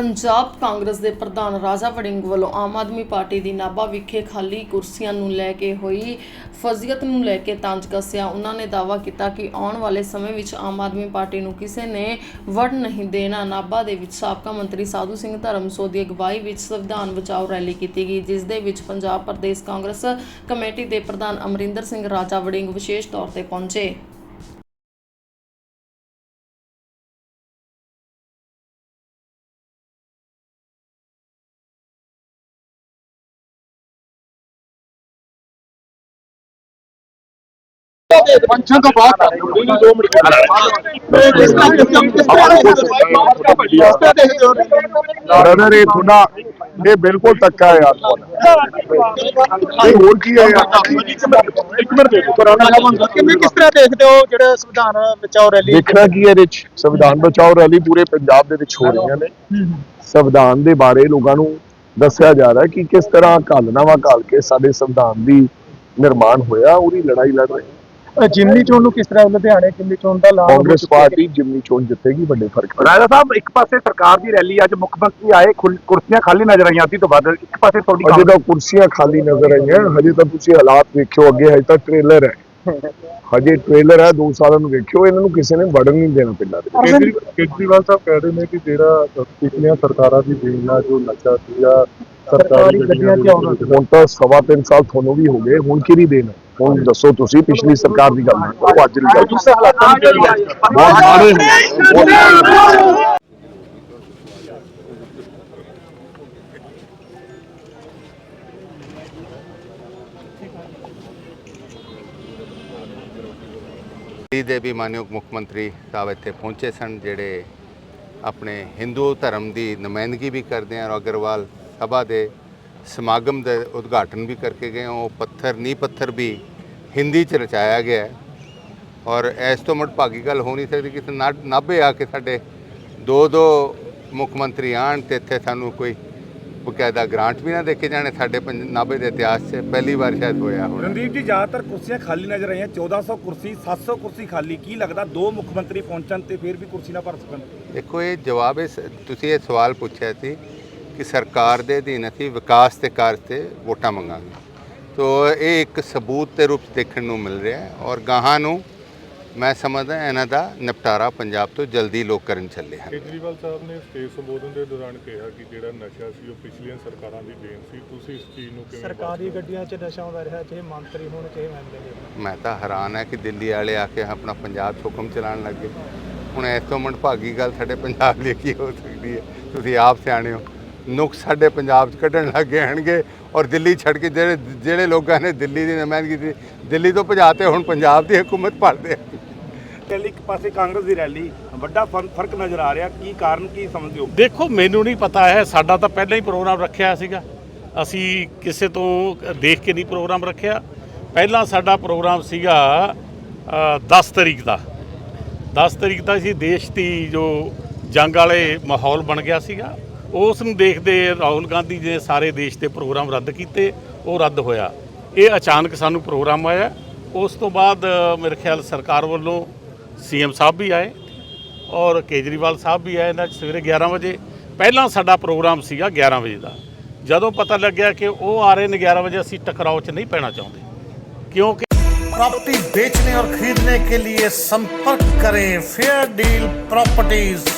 ਪੰਜਾਬ ਕਾਂਗਰਸ ਦੇ ਪ੍ਰਧਾਨ ਰਾਜਾ ਵੜਿੰਗ ਵੱਲੋਂ ਆਮ ਆਦਮੀ ਪਾਰਟੀ ਦੀ ਨਾਭਾ ਵਿਖੇ ਖਾਲੀ ਕੁਰਸੀਆਂ ਨੂੰ ਲੈ ਕੇ ਹੋਈ ਫਜ਼ੀਅਤ ਨੂੰ ਲੈ ਕੇ ਤੰਜ ਕੱਸਿਆ। ਉਹਨਾਂ ਨੇ ਦਾਅਵਾ ਕੀਤਾ ਕਿ ਆਉਣ ਵਾਲੇ ਸਮੇਂ ਵਿੱਚ ਆਮ ਆਦਮੀ ਪਾਰਟੀ ਨੂੰ ਕਿਸੇ ਨੇ ਵੜ ਨਹੀਂ ਦੇਣਾ। ਨਾਭਾ ਦੇ ਵਿੱਚ ਸਾਬਕਾ ਮੰਤਰੀ ਸਾਧੂ ਸਿੰਘ ਧਰਮਸੋਤ ਦੀ ਅਗਵਾਈ ਵਿੱਚ ਸੰਵਿਧਾਨ ਬਚਾਓ ਰੈਲੀ ਕੀਤੀ ਗਈ, ਜਿਸ ਦੇ ਵਿੱਚ ਪੰਜਾਬ ਪ੍ਰਦੇਸ਼ ਕਾਂਗਰਸ ਕਮੇਟੀ ਦੇ ਪ੍ਰਧਾਨ ਅਮਰਿੰਦਰ ਸਿੰਘ ਰਾਜਾ ਵੜਿੰਗ ਵਿਸ਼ੇਸ਼ ਤੌਰ ਤੇ ਪਹੁੰਚੇ। ਫੰਕਸ਼ਨ ਤੋਂ ਬਾਅਦ ਨਹੀਂ 2 ਮਿੰਟ ਕਿਸ ਤਰ੍ਹਾਂ ਕਿਸ ਤਰ੍ਹਾਂ ਕਿਸ ਤਰ੍ਹਾਂ ਦੇਖਦੇ ਹੋ ਬ੍ਰਦਰ ਇਹ ਤੁਹਾਡਾ ਇਹ ਬਿਲਕੁਲ ਧੱਕਾ ਹੈ ਯਾਰ। ਇਹ ਹੋਰ ਕੀ ਹੈ ਯਾਰ? ਇੱਕ ਮਿੰਟ ਦੇ ਕਿਵੇਂ ਕਿਸ ਤਰ੍ਹਾਂ ਦੇਖਦੇ ਹੋ ਜਿਹੜੇ ਸੰਵਿਧਾਨ ਬਚਾਓ ਰੈਲੀ? ਦੇਖਣਾ ਕੀ ਹੈ ਇਹਦੇ ਚ ਸੰਵਿਧਾਨ ਬਚਾਓ ਰੈਲੀ ਪੂਰੇ ਪੰਜਾਬ ਦੇ ਵਿੱਚ ਹੋ ਰਹੀਆਂ ਨੇ। ਸੰਵਿਧਾਨ ਦੇ ਬਾਰੇ ਲੋਕਾਂ ਨੂੰ ਦੱਸਿਆ ਜਾ ਰਿਹਾ ਕਿ ਕਿਸ ਤਰ੍ਹਾਂ ਘਾਲਨਾਵਾ ਘਾਲ ਕੇ ਸਾਡੇ ਸੰਵਿਧਾਨ ਦੀ ਨਿਰਮਾਣ ਹੋਇਆ ਉਹਦੀ ਲੜਾਈ ਲੜ ਰਹੇ ਜਿਮਨੀ ਚੋਣ ਨੂੰ ਕਿਸ ਤਰ੍ਹਾਂ ਲੁਧਿਆਣੇ ਜਿਮਨੀ ਚੋਣ ਦਾ ਹੋ ਕਾਂਗਰਸ। ਪਾਰਟੀ ਜਿਮਨੀ ਚੋਣ ਜਿੱਤੇਗੀ ਵੱਡੇ ਫ਼ਰਕ ਨਾਲ। ਰਾਜਾ ਸਾਹਿਬ ਇੱਕ ਪਾਸੇ ਸਰਕਾਰ ਦੀ ਰੈਲੀ ਅੱਜ ਮੁੱਖ ਮੰਤਰੀ ਆਏ ਖੁੱਲ- ਕੁਰਸੀਆਂ ਖਾਲੀ ਨਜ਼ਰ ਆਈਆਂ ਅੱਧੀ ਤੋਂ ਵੱਧ ਇੱਕ ਪਾਸੇ ਤੁਹਾਡੀ ਅਜੇ ਤਾਂ ਕੁਰਸੀਆਂ ਖਾਲੀ ਨਜ਼ਰ ਆਈਆਂ ਹਜੇ ਤਾਂ ਤੁਸੀਂ ਹਾਲਾਤ ਵੇਖਿਓ ਅੱਗੇ ਹਜੇ ਤਾਂ ਟ੍ਰੇਲਰ ਹੈ ਹਜੇ ਟ੍ਰੇਲਰ ਹੈ ਦੋ ਸਾਲਾਂ ਨੂੰ ਵੇਖਿਓ ਇਹਨਾਂ ਨੂੰ ਕਿਸੇ ਨੇ ਵੜਨ ਨਹੀਂ ਦੇਣਾ ਪਿੰਡਾਂ ਦੇ ਵਿੱਚ। ਕੇਜਰੀਵਾਲ ਸਾਹਿਬ ਕਹਿ ਰਹੇ ਨੇ ਕਿ ਜਿਹੜਾ ਪਿਛਲੀਆਂ ਸਰਕਾਰਾਂ ਦੀ ਦੇਣ ਆ ਜੋ ਨਸ਼ਾ ਸੀਗਾ ਸਰਕਾਰੀ ਗੱਡੀਆਂ 'ਚ ਆਉਣਾ ਹੁਣ ਤਾਂ ਸਵਾ ਤਿੰਨ ਸਾਲ ਤੁਹਾਨੂੰ ਵੀ ਹੋ ਗਏ ਹੁਣ ਕਿਹਦੀ ਦੇਣ ਹੁਣ ਦੱਸੋ ਤੁਸੀਂ ਪਿਛਲੀ ਸਰਕਾਰ ਦੀ ਗੱਲ ਨਾ ਕਰੋ ਅੱਜ ਦੀ ਗੱਲ ਜਿਸ ਹਾਲਾਤਾਂ ਨੂੰ ਜਿਹੜੀ ਹੈ। ਬਹੁਤ ਮਾੜੇ ਨੇ ਬਹੁਤ ਮਾੜੇ ਨੇ। ਦੇ ਵੀ ਮਾਨਯੋਗ ਮੁੱਖ ਮੰਤਰੀ ਸਾਹਿਬ ਇੱਥੇ ਪਹੁੰਚੇ ਸਨ, ਜਿਹੜੇ ਆਪਣੇ ਹਿੰਦੂ ਧਰਮ ਦੀ ਨੁਮਾਇੰਦਗੀ ਵੀ ਕਰਦੇ ਹਨ ਔਰ ਅਗਰਵਾਲ ਸਭਾ ਦੇ ਸਮਾਗਮ ਦਾ ਉਦਘਾਟਨ ਵੀ ਕਰਕੇ ਗਏ ਉਹ ਪੱਥਰ ਨੀ ਪੱਥਰ ਵੀ ਹਿੰਦੀ ਚ ਰਚਾਇਆ ਗਿਆ ਔਰ ਇਸ ਤੋਂ ਮੁੜ ਭਾਗੀ ਗੱਲ ਹੋ ਨਹੀਂ ਸਕਦੀ ਕਿ ਨਾ- ਨਾਭੇ ਆ ਕੇ ਸਾਡੇ ਦੋ ਦੋ ਮੁੱਖ ਮੰਤਰੀ ਆਣ ਤੇ ਇੱਥੇ ਸਾਨੂੰ ਕੋਈ ਬਕਾਇਦਾ ਗ੍ਰਾਂਟ ਵੀ ਨਾ ਦੇਖੇ ਜਾਣੇ ਸਾਡੇ ਨਾਭੇ ਦੇ ਇਤਿਹਾਸ 'ਚ ਪਹਿਲੀ ਵਾਰ ਸ਼ਾਇਦ ਹੋਇਆ ਹੁਣ। ਰਣਦੀਪ ਜੀ ਜ਼ਿਆਦਾਤਰ ਕੁਰਸੀਆਂ ਖਾਲੀ ਨਜ਼ਰ ਆਈਆਂ 1400 ਕੁਰਸੀ 700 ਕੁਰਸੀ ਖਾਲੀ ਕੀ ਲੱਗਦਾ ਦੋ ਮੁੱਖ ਮੰਤਰੀ ਪਹੁੰਚਣ ਤੇ ਫਿਰ ਵੀ ਕੁਰਸੀ ਨਾ ਭਰ ਸਕਣ? ਦੇਖੋ ਇਹ ਜਵਾਬ ਇਸ ਤੁਸੀਂ ਇਹ ਸਵਾਲ ਪੁੱਛਿਆ ਸੀ ਕਿ ਸਰਕਾਰ ਦੇ ਅਧੀਨ ਅਸੀਂ ਵਿਕਾਸ ਤੇ ਕਾਰਜ ਤੇ ਵੋਟਾਂ ਮੰਗਾਂਗੇ। ਤੋ ਇਹ ਇੱਕ ਸਬੂਤ ਦੇ ਰੂਪ ਦੇਖਣ ਨੂੰ ਮਿਲ ਰਿਹਾ ਹੈ ਔਰ ਗਾਹਾਂ ਨੂੰ ਮੈਂ ਸਮਝਦਾ ਇਹਨਾਂ ਦਾ ਨਿਪਟਾਰਾ ਪੰਜਾਬ ਤੋਂ ਜਲਦੀ ਲੋਕ ਕਰਨ ਚੱਲੇ ਹਨ। ਕੇਜਰੀਵਾਲ ਸਾਹਿਬ ਨੇ ਸਟੇਜ ਸੰਬੋਧਨ ਦੇ ਦੌਰਾਨ ਕਿਹਾ ਕਿ ਜਿਹੜਾ ਨਸ਼ਾ ਸੀ ਉਹ ਪਿਛਲੀਆਂ ਸਰਕਾਰਾਂ ਦੀ ਦੇਣ ਸੀ। ਤੁਸੀਂ ਇਸ ਚੀਜ਼ ਨੂੰ ਕਿਵੇਂ ਸਰਕਾਰੀ ਗੱਡੀਆਂ 'ਚ ਨਸ਼ਾ ਹੁੰਦਾ ਰਿਹਾ ਚਾਹੇ ਮੰਤਰੀ ਹੋਣ ਚਾਹੇ ਐਮਐਲਏ ਮੈਂ ਤਾਂ ਹੈਰਾਨ ਹੈ ਕਿ ਦਿੱਲੀ ਵਾਲੇ ਆ ਕੇ ਆਪਣਾ ਪੰਜਾਬ 'ਚ ਹੁਕਮ ਚਲਾਉਣ ਲੱਗੇ। ਹੁਣ ਇਸ ਤੋਂ ਮੰਦਭਾਗੀ ਗੱਲ ਸਾਡੇ ਪੰਜਾਬ ਲਈ ਕੀ ਹੋ ਸਕਦੀ ਹੈ? ਤੁਸੀਂ ਆਪ ਸਿਆਣੇ ਹੋ। ਨੁਕਸ ਸਾਡੇ ਪੰਜਾਬ 'ਚ ਕੱਢਣ ਲੱਗ ਗਏ ਹਨਗੇ ਔਰ ਦਿੱਲੀ ਛੱਡ ਕੇ ਜਿਹੜੇ ਜਿਹੜੇ ਲੋਕਾਂ ਨੇ ਦਿੱਲੀ ਦੀ ਨੁਮਾਇੰਦਗੀ ਕੀਤੀ ਦਿੱਲੀ ਤੋਂ ਭਜਾਤੇ ਹੁਣ ਪੰਜਾਬ ਦੀ ਹਕੂਮਤ ਭਰਦੇ ਆ। ਰੈਲੀ ਇੱਕ ਪਾਸੇ ਕਾਂਗਰਸ ਦੀ ਰੈਲੀ ਵੱਡਾ ਫ਼ਰਕ ਨਜ਼ਰ ਆ ਰਿਹਾ ਕੀ ਕਾਰਨ ਕੀ ਸਮਝਦੇ ਹੋ? ਦੇਖੋ ਮੈਨੂੰ ਨਹੀਂ ਪਤਾ ਹੈ ਸਾਡਾ ਤਾਂ ਪਹਿਲਾਂ ਹੀ ਪ੍ਰੋਗਰਾਮ ਰੱਖਿਆ ਸੀਗਾ। ਅਸੀਂ ਕਿਸੇ ਤੋਂ ਦੇਖ ਕੇ ਨਹੀਂ ਪ੍ਰੋਗਰਾਮ ਰੱਖਿਆ। ਪਹਿਲਾਂ ਸਾਡਾ ਪ੍ਰੋਗਰਾਮ ਸੀਗਾ ਅ, 10 ਤਰੀਕ ਦਾ। 10 ਤਰੀਕ ਦਾ ਸੀ ਦੇਸ਼ ਦੀ ਜੋ ਜੰਗ ਵਾਲੇ ਮਾਹੌਲ ਬਣ ਗਿਆ ਸੀਗਾ। ਉਸ ਨੂੰ ਦੇਖਦੇ ਰਾਹੁਲ ਗਾਂਧੀ ਜੀ ਨੇ ਸਾਰੇ ਦੇਸ਼ ਦੇ ਪ੍ਰੋਗਰਾਮ ਰੱਦ ਕੀਤੇ ਉਹ ਰੱਦ ਹੋਇਆ। ਇਹ ਅਚਾਨਕ ਸਾਨੂੰ ਪ੍ਰੋਗਰਾਮ ਆਇਆ। ਉਸ ਤੋਂ ਬਾਅਦ ਮੇਰੇ ਖਿਆਲ ਸਰਕਾਰ ਵੱਲੋਂ ਸੀਐਮ ਸਾਹਿਬ ਵੀ ਆਏ ਔਰ ਕੇਜਰੀਵਾਲ ਸਾਹਿਬ ਵੀ ਆਏ ਨਾ ਸਵੇਰੇ 11 ਵਜੇ ਪਹਿਲਾਂ ਸਾਡਾ ਪ੍ਰੋਗਰਾਮ ਸੀਗਾ 11 ਵਜੇ ਦਾ ਜਦੋਂ ਪਤਾ ਲੱਗਿਆ ਕਿ ਉਹ ਆ ਰਹੇ ਨੇ 11 ਵਜੇ ਅਸੀਂ ਟਕਰਾਓ 'ਚ ਨਹੀਂ ਪੈਣਾ ਚਾਹੁੰਦੇ ਕਿਉਂਕਿ प्रॉपर्टी बेचने और खरीदने के लिए संपर्क करें फेयर डील प्रॉपर्टीज